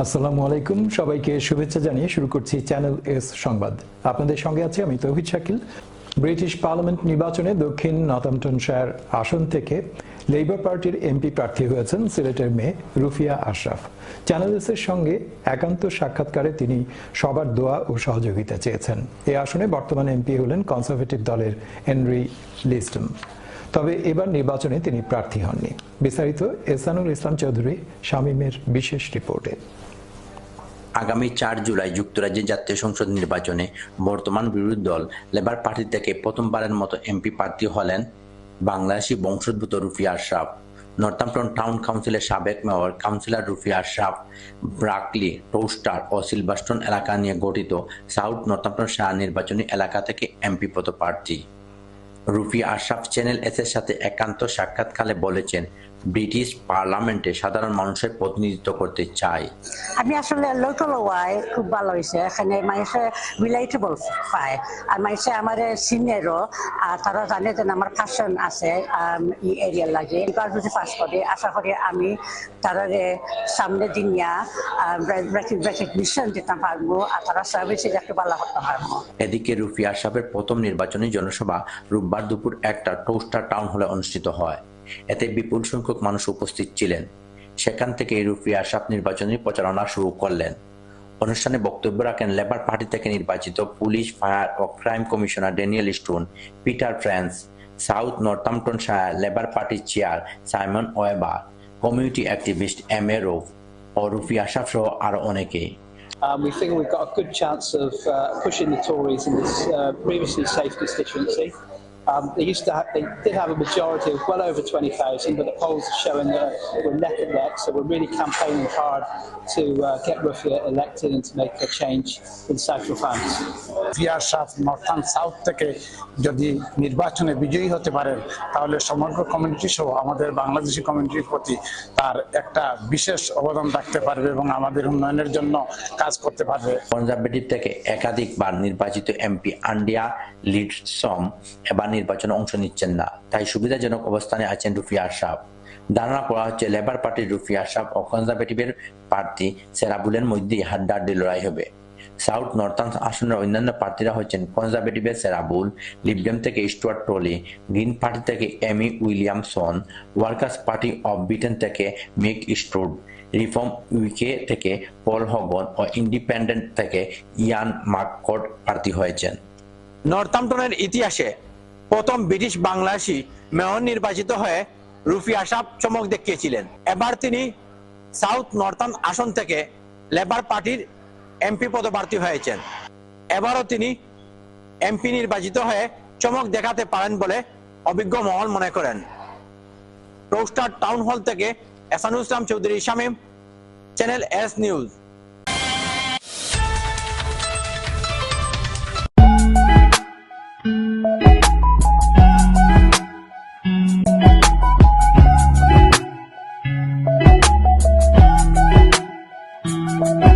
আসসালামু আলাইকুম, সবাইকে শুভেচ্ছা জানিয়ে শুরু করছি চ্যানেল এস সংবাদ। আপনাদের সঙ্গে আছি আমি তৌহিদ শাকিল। ব্রিটিশ পার্লামেন্ট নির্বাচনে দক্ষিণ নর্থাম্পটনশায়ার আসন থেকে লেবার পার্টির এমপি প্রার্থী হয়েছেন সিলেটের মেয়ে রুফিয়া আশরাফ। চ্যানেল এস এর সঙ্গে একান্ত সাক্ষাৎকারে তিনি সবার দোয়া ও সহযোগিতা চেয়েছেন। এই আসনে বর্তমান এমপি হলেন কনজারভেটিভ দলের হেনরি লিস্টম তবে এবার নির্বাচনে তিনি প্রার্থী হননি। বিস্তারিত এসানুল ইসলাম চৌধুরী, শামীমের বিশেষ রিপোর্টে। আগামী চার জুলাই যুক্তরাজ্যের জাতীয় সংসদ নির্বাচনে বর্তমান বিরোধী দল লেবার পার্টি থেকে প্রথমবারের মতো এমপি প্রার্থী হলেন বাংলাদেশি বংশোদ্ভূত রুফিয়া আশরাফ। নর্থাম্পটন টাউন কাউন্সিলের সাবেক mayor councillor Rufia Ashraf Brackley Towcester ও সিলভাস্টন এলাকা নিয়ে গঠিত সাউথ নর্থাম্পটন শাহ নির্বাচনী এলাকা থেকে এমপি পদপ্রার্থী। রুফি আশাফ চ্যানেল এস এর সাথে একান্ত সাক্ষাৎকালে বলেছেন ব্রিটিশ পার্লামেন্টে সাধারণ মানুষের প্রতিনিধিত্ব করতে চাই আমি আসলে লোকাল ওয়াই খুব ভালো হয়েছে। এখানে মানুষে রিলেটেবল পায়। আর মানুষে আমার সিনিয়রও আর তারা জানে যে আমার প্যাশন আছে এই এরিয়ার লাগে। এবার যদি পাস করি। আশা করি আমি তারা সামনে দিনিয়া রেকগনিশন দিতে পারব। আর তারা সার্ভিসে একটু ভালো করতে পারব। এদিকে রুফিয়া আশরাফের প্রথম নির্বাচনী জনসভা রোববার দুপুর একটা টোস্টার টাউন হলে অনুষ্ঠিত হয়। এতে বিপুল সংখ্যক মানুষ উপস্থিত ছিলেন। সেখান থেকে রুফি আশরাফ নির্বাচনী প্রচারণা শুরু করলেন। অনুষ্ঠানে বক্তব্য রাখেন লেবার পার্টি থেকে নির্বাচিত পুলিশ ফায়ার ও crime commissioner Danielle Stone Peter France South Northamptonshire Labour পার্টির chair Simon Webber community activist M A Rouf ও রুফি আশরাফ সহ আরও অনেকে। Um, we think we've got a good chance of uh, pushing the Tories in this uh, previously safe constituency. Um, they used to have, they did have a majority of well over 20,000, but the polls are showing that we're neck and neck. So we're really campaigning hard to uh, get Rufia elected and to make a change in Central France. ফিয়ার সাহ Northampton South থেকে যদি নির্বাচনে বিজয়ী হতে পারেন তাহলে সমগ্র কমিউনিটি সহ আমাদের বাংলাদেশি কমিউনিটির প্রতি তার একটা বিশেষ অবদান রাখতে পারবে এবং আমাদের উন্নয়নের জন্য কাজ করতে পারবে কনজারভেটিভ থেকে একাধিকবার নির্বাচিত এমপি আন্ডিয়া লিডসম এবার নির্বাচনে অংশ নিচ্ছেন না। তাই সুবিধাজনক অবস্থানে আছেন রুফিয়া আশরাফ। ধারণা করা হচ্ছে লেবার পার্টির রুফিয়া আশরাফ ও কনজারভেটিভের প্রার্থী সেরাবুলের মধ্যেই হাড্ডাহাড্ডি লড়াই হবে। সাউথ নর্থার্ন আসনের অন্যান্য প্রার্থীরা হচ্ছেন কনজারভেটিভের সেরাবুল লিবডেম থেকে স্টুয়ার্ট ট্রলি, গ্রিন পার্টি থেকে Amy Williamson, Workers Party of Britain থেকে মেক স্ট্রুড, রিফর্ম ইউকে থেকে পল হগন ও ইন্ডিপেন্ডেন্ট থেকে ইয়ান মাককট প্রার্থী হয়েছেন। নর্থাম্পটনের ইতিহাসে প্রথম ব্রিটিশ বাংলাদেশি মেয়র নির্বাচিত হয়ে রুফি আসাব চমক দেখিয়েছিলেন। এবার তিনি সাউথ নর্থার্ন আসন থেকে লেবার পার্টির এমপি পদপ্রার্থী হয়েছেন। এবারও তিনি এমপি নির্বাচিত হয়ে চমক দেখাতে পারেন বলে অভিজ্ঞ মহল মনে করেন। রোস্টার টাউন হল থেকে Ehsanul Islam Chowdhury, Shamim, Channel S News. Thank you.